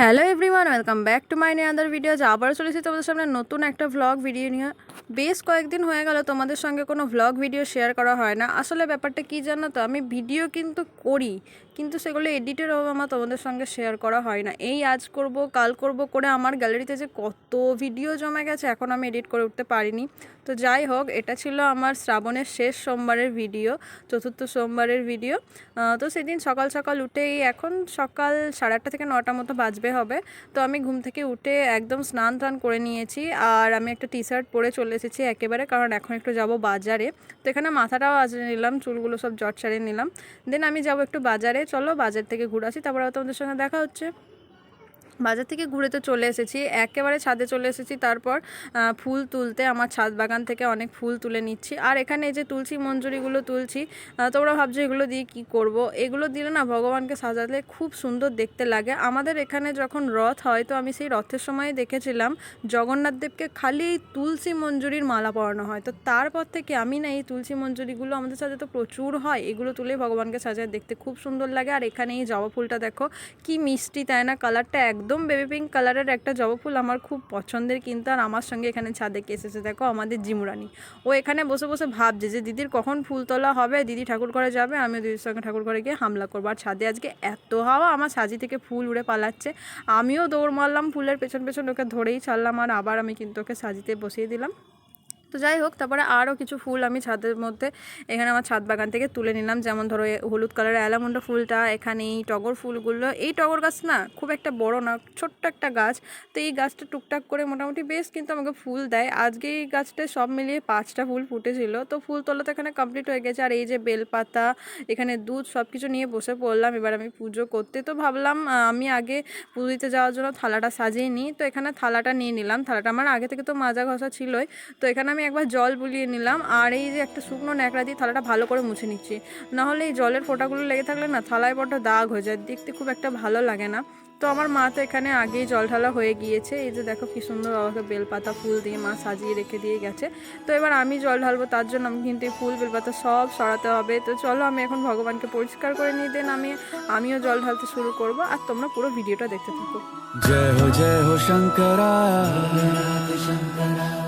Hello everyone welcome back to my other video আবার চলেছি তোমাদের সামনে নতুন একটা ভ্লগ ভিডিও নিয়ে। বেশ কয়েকদিন হয়ে গেল তোমাদের সঙ্গে কোনো ভ্লগ ভিডিও শেয়ার করা হয় না। আসলে ব্যাপারটা কী জানো তো, আমি ভিডিও কিন্তু করি। কিন্তু সেগুলো এডিটের আমার তোমাদের সঙ্গে শেয়ার করা হয় না। এই আজ করব, কাল করব করে আমার গ্যালারিতে যে কত ভিডিও জমে গেছে, এখন আমি এডিট করে উঠতে পারিনি। তো যাই হোক, এটা ছিল আমার শ্রাবণের শেষ সোমবারের ভিডিও চতুর্থ সোমবারের ভিডিও তো সেদিন সকাল সকাল উঠেই, এখন সকাল সাড়ে আটটা থেকে নটা মতো বাজবে হবে। তো আমি ঘুম থেকে উঠে একদম স্নান টান করে নিয়েছি আর আমি একটা টি শার্ট পরে চলে এসেছি একেবারে, কারণ এখন একটু যাব বাজারে। তো এখানে মাথাটাও আজ নিলাম, চুলগুলো সব জট ছাড়িয়ে নিলাম। দেন আমি যাব একটু বাজারে চলো বাজার থেকে ঘুরে আসি তারপর তোমাদের সঙ্গে দেখা হচ্ছে। বাজার থেকে ঘুরে তো চলে এসেছি, একেবারে ছাদে চলে এসেছি। তারপর ফুল তুলতে আমার ছাদ বাগান থেকে অনেক ফুল তুলে নিচ্ছি। আর এখানে এই যে তুলসী মঞ্জুরিগুলো তুলছি তোমরা ভাবছ এগুলো দিয়ে কি করব? এগুলো দিলে না ভগবানকে সাজালে খুব সুন্দর দেখতে লাগে। আমাদের এখানে যখন রথ হয়, তো আমি সেই রথের সময় দেখেছিলাম, জগন্নাথ দেবকে খালি এই তুলসী মঞ্জুরির মালা পরানো হয়। তো তারপর থেকে আমি না এই তুলসী মঞ্জুরিগুলো আমাদের সাথে তো প্রচুর হয়, এগুলো তুলে ভগবানকে সাজায় দেখতে খুব সুন্দর লাগে। আর এখানে এই জবা ফুলটা দেখো, কি মিষ্টি, তাই না? কালারটা একদম বেবি পিঙ্ক কালারের একটা জবা ফুল আমার খুব পছন্দের, কিন্তু আর আমার সঙ্গে এখানে ছাদে কে এসেছে। দেখো, আমাদের জিমুরানি। ও এখানে বসে বসে ভাবছে যে, দিদির কখন ফুল তোলা হবে? দিদি ঠাকুর করে যাবে আমি দিদির সঙ্গে ঠাকুর করে গিয়ে হামলা করব। আর ছাদে আজকে এত হাওয়া, আমার সাজি থেকে ফুল উড়ে পালাচ্ছে। আমিও দৌড় মারলাম, ফুলের পেছন পেছন ওকে ধরেই ছাড়লাম, আর আবার আমি কিন্তু ওকে সাজিতে বসিয়ে দিলাম। তো যাই হোক, তারপরে আরও কিছু ফুল আমি ছাদের মধ্যে এখানে আমার ছাদ বাগান থেকে তুলে নিলাম। যেমন ধরো হলুদ কালারের অ্যালামন্ডা ফুলটা, এখানে এই টগর ফুলগুলো। এই টগর গাছ না খুব একটা বড় না, ছোট্ট একটা গাছ। তো এই গাছটা টুকটাক করে মোটামুটি বেশ কিন্তু আমাকে ফুল দেয়। আজকে এই গাছটায় সব মিলিয়ে পাঁচটা ফুল ফুটেছিল। তো ফুল তোলা তো এখানে কমপ্লিট হয়ে গেছে। আর এই যে বেলপাতা, এখানে দুধ সব কিছু নিয়ে বসে পড়লাম। এবার আমি পুজো করতে। তো ভাবলাম আমি আগে পুজো দিতে যাওয়ার জন্য থালাটা সাজিয়ে নিই। তো এখানে থালাটা নিয়ে নিলাম। থালাটা আমার আগে থেকে তো মাজা ঘষা ছিলই। তো এখানে আমি একবার জল বুলিয়ে নিলাম আর এই যে একটা শুকনো ন্যাকড়া দিয়ে থালাটা ভালো করে মুছে নিচ্ছি। নাহলে এই জলের ফোঁটাগুলো লেগে থাকলে না থালায় বড্ড দাগ হয়ে যায় দেখতে খুব একটা ভালো লাগে না। তো আমার মা তো এখানে আগেই জল ঢালা হয়ে গিয়েছে এই যে দেখো কী সুন্দর বাবাকে বেলপাতা ফুল দিয়ে মা সাজিয়ে রেখে দিয়ে গেছে। তো এবার আমি জল ঢালবো তার জন্য আমি কিন্তু এই ফুল বেলপাতা সব সরাতে হবে। তো চলো আমি এখন ভগবানকে পরিষ্কার করে নিয়ে দেন আমি আমিও জল ঢালতে শুরু করব আর তোমরা পুরো ভিডিওটা দেখতে থাকো। জয় হো জয় হো শঙ্করা।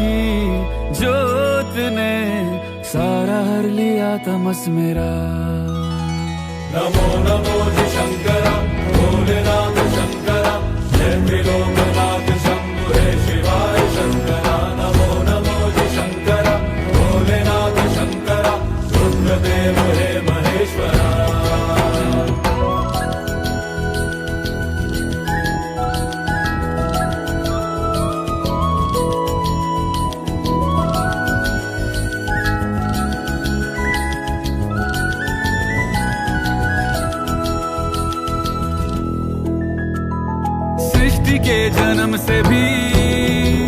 की जोत ने सारा हर लिया तमस मेरा। नमो नमो शंकरा, भोलेनाथ शंकरा, जय त्रिलोकनाथ सृष्टि के जन्म से भी।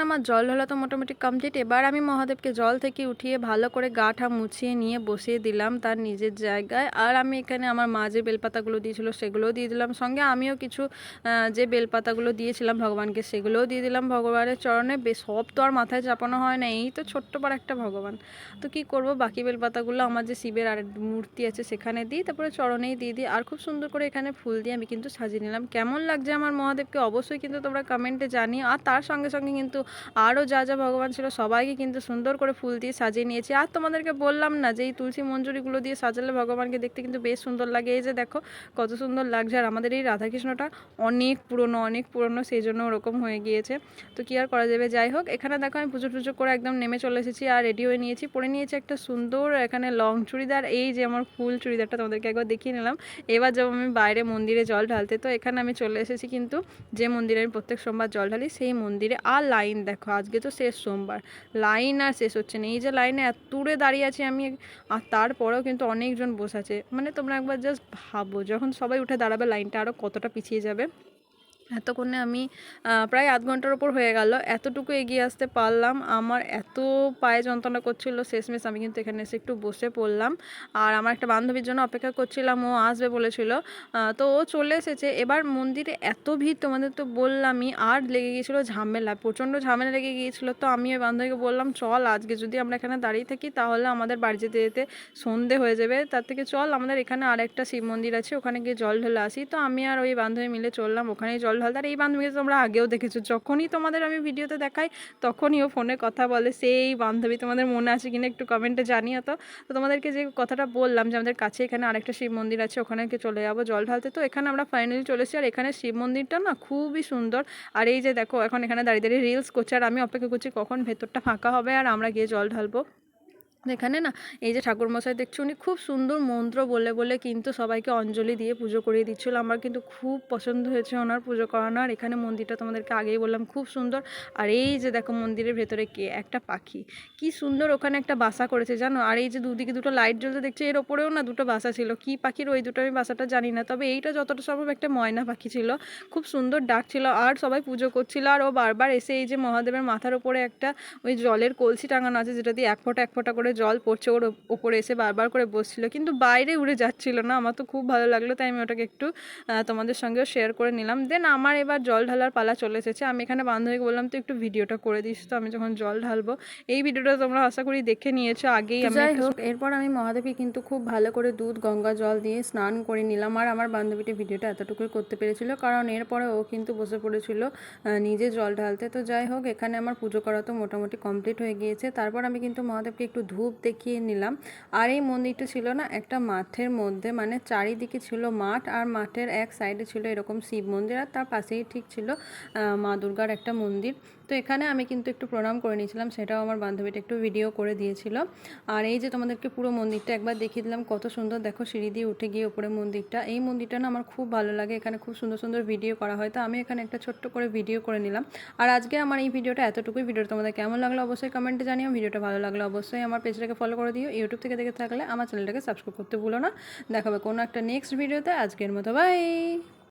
এখন আমার জল ঢালা তো মোটামুটি কমপ্লিট এবার আমি মহাদেবকে জল থেকে উঠিয়ে ভালো করে গাঠা মুছিয়ে নিয়ে বসিয়ে দিলাম তার নিজের জায়গায়। আর আমি এখানে আমার মা যে বেলপাতাগুলো দিয়েছিল সেগুলোও দিয়ে দিলাম। সঙ্গে আমিও কিছু যে বেলপাতাগুলো দিয়েছিলাম ভগবানকে সেগুলোও দিয়ে দিলাম ভগবানের চরণে। সব তো আর মাথায় চাপানো হয় না। এই তো ছোট্ট পার একটা ভগবান। তো কি করব? বাকি বেলপাতাগুলো আমার যে শিবের আর মূর্তি আছে সেখানে দিই, তারপরে চরণেই দিয়ে দিই। আর খুব সুন্দর করে এখানে ফুল দিয়ে আমি কিন্তু সাজিয়ে নিলাম। কেমন লাগছে আমার মহাদেবকে? অবশ্যই কিন্তু তোমরা কমেন্টে জানিও। আর তার সঙ্গে সঙ্গে কিন্তু আরও যা যা ভগবান ছিল সবাইকে কিন্তু সুন্দর করে ফুল দিয়ে সাজিয়ে নিয়েছি। আর তোমাদেরকে বললাম না যে এই তুলসী মঞ্জুরিগুলো দিয়ে সাজালে ভগবানকে দেখতে কিন্তু বেশ সুন্দর লাগে। এই যে দেখো, কত সুন্দর লাগছে। আর আমাদের এই রাধাকৃষ্ণটা অনেক পুরনো অনেক পুরনো, সেই জন্য ওরকম হয়ে গিয়েছে। তো কি আর করা যাবে? যাই হোক, এখানে দেখো আমি পুজো টুজো করে একদম নেমে চলে এসেছি আর রেডি হয়ে নিয়েছি। পরে নিয়েছি একটা সুন্দর এখানে লং চুড়িদার। এই যে আমার ফুল চুড়িদারটা তোমাদেরকে একবার দেখিয়ে নিলাম। এবার যাব আমি বাইরে মন্দিরে জল ঢালতে। তো এখানে আমি চলে এসেছি কিন্তু যে মন্দিরে আমি প্রত্যেক সোমবার জল ঢালি, সেই মন্দিরে। আর লাইন দেখো, আজকে তো শেষ সোমবার। লাইন আর শেষ হচ্ছে না। এই যে লাইনে এত দূরে দাঁড়িয়ে আছি আমি, আর তারপরেও কিন্তু অনেকজন বসে আছে। মানে তোমরা একবার জাস্ট ভাবো, যখন সবাই উঠে দাঁড়াবে, লাইনটা আরও কতটা পিছিয়ে যাবে। এতক্ষণে আমি প্রায় আধ ঘণ্টার ওপর হয়ে গেল। এতটুকু এগিয়ে আসতে পারলাম। আমার এত পায়ে যন্ত্রণা করছিল, শেষমেশ আমি কিন্তু এখানে এসে একটু বসে পড়লাম। আর আমার একটা বান্ধবীর জন্য অপেক্ষা করছিলাম, ও আসবে বলেছিল। তো ও চলে এসেছে। এবার মন্দিরে এত ভিড় তোমাদের তো বললামই, আর লেগে গিয়েছিল ঝামেলা, প্রচণ্ড ঝামেলা লেগে গিয়েছিল। তো আমি ওই বান্ধবীকে বললাম, চল, আজকে যদি আমরা এখানে দাঁড়িয়ে থাকি, তাহলে আমাদের বাড়ি যেতে যেতে সন্ধে হয়ে যাবে। তার থেকে চল, আমাদের এখানে আরেকটা শিব মন্দির আছে, ওখানে গিয়ে জল ঢেলে আসি। তো আমি আর ওই বান্ধবী মিলে চললাম, ওখানেই জল আর এই বান্ধবীকে তোমরা আগেও দেখেছ। যখনই তোমাদের আমি ভিডিওতে দেখাই, তখনই ও ফোনে কথা বলে, সেই বান্ধবী, তোমাদের মনে আছে কিনা একটু কমেন্টে জানিও তো। তো তোমাদেরকে যে কথাটা বললাম যে আমাদের কাছে এখানে আরেকটা শিব মন্দির আছে, ওখানে চলে যাব জল ঢালতে। তো এখানে আমরা ফাইনালি চলে এসেছি, আর এখানে শিব মন্দিরটা না খুবই সুন্দর। আর এই যে দেখো, এখন এখানে দাঁড়িয়ে দাঁড়িয়ে রিলস করছে, আর আমি অপেক্ষা করছি কখন ভেতরটা ফাঁকা হবে, আর আমরা গিয়ে জল ঢালবো। এখানে না, এই যে ঠাকুরমশাই দেখছি উনি খুব সুন্দর মন্ত্র বলে বলে কিন্তু সবাইকে অঞ্জলি দিয়ে পুজো করিয়ে দিচ্ছিল। আমার কিন্তু খুব পছন্দ হয়েছে ওনার পুজো করানো। আর এখানে মন্দিরটা তোমাদেরকে আগেই বললাম, খুব সুন্দর। আর এই যে দেখো মন্দিরের ভেতরে কে? একটা পাখি। কি সুন্দর ওখানে একটা বাসা করেছে, জানো? আর এই যে দুদিকে দুটো লাইট জ্বলতে দেখছি? এর ওপরেও না দুটো বাসা ছিল। কি পাখির ওই দুটো আমি বাসাটা জানি না, তবে এইটা যতটা সম্ভব একটা ময়না পাখি ছিল। খুব সুন্দর ডাক ছিল। আর সবাই পুজো করছিল। আর ও বারবার এসে এই যে মহাদেবের মাথার ওপরে একটা ওই জলের কলসি টাঙানো আছে, যেটা দিয়ে এক ফোঁটা এক ফোঁটা করে জল পড়ছে ওর ওপ- ওপরে এসে বারবার করে বসছিল। কিন্তু বাইরে উড়ে যাচ্ছিল না আমার তো খুব ভালো লাগল তাই আমি ওটাকে একটু তোমাদের সঙ্গেও শেয়ার করে নিলাম। দেন আমার এবার জল ঢালার পালা চলে এসেছে। আমি এখানে বান্ধবীকে বললাম তো একটু ভিডিওটা করে দিস তো আমি যখন জল ঢালবো। এই ভিডিওটা তোমরা আশা করি দেখে নিয়েছো আগেই আমি যাই হোক এরপর আমি মহাদেবী কিন্তু খুব ভালো করে দুধ গঙ্গা জল দিয়ে স্নান করে নিলাম। আর আমার বান্ধবীটি ভিডিওটা এতটুকুই করতে পেরেছিল কারণ এরপরে ও কিন্তু বসে পড়েছিল নিজে জল ঢালতে। তো যাই হোক এখানে আমার পুজো করা তো মোটামুটি কমপ্লিট হয়ে গিয়েছে। তারপর আমি কিন্তু মহাদেবকে একটু ধূপ দেখিয়ে নিলাম। আর এই মন্দিরটা ছিল না, একটা মাঠের মধ্যে মানে চারিদিকে ছিল মাঠ আর মাঠের এক সাইডে ছিল এরকম শিব মন্দির আর তার পাশেই ঠিক ছিল মা দুর্গার একটা মন্দির। তো এখানে আমি কিন্তু একটু প্রণাম করে নিয়েছিলাম, সেটাও আমার বান্ধবীটা একটু ভিডিও করে দিয়েছিল। আর এই যে তোমাদেরকে পুরো মন্দিরটা একবার দেখিয়ে দিলাম, কত সুন্দর, দেখো সিঁড়ি দিয়ে উঠে গিয়ে উপরে মন্দিরটা। এই মন্দিরটা না আমার খুব ভালো লাগে, এখানে খুব সুন্দর সুন্দর ভিডিও করা হয়। তো আমি এখানে একটা ছোট্ট করে ভিডিও করে নিলাম। আর আজকে আমার এই ভিডিওটা এতটুকুই। ভিডিওটা তোমাদের কেমন লাগল অবশ্যই কমেন্টে জানিও। ভিডিওটা ভালো লাগল অবশ্যই আমার পেজটাকে ফলো করে দিও ইউটিউব থেকে দেখে থাকলে আমার চ্যানেলটাকে সাবস্ক্রাইব করতে ভুলো না। দেখাবে কোনো একটা নেক্সট ভিডিওতে আজকের মতো বাই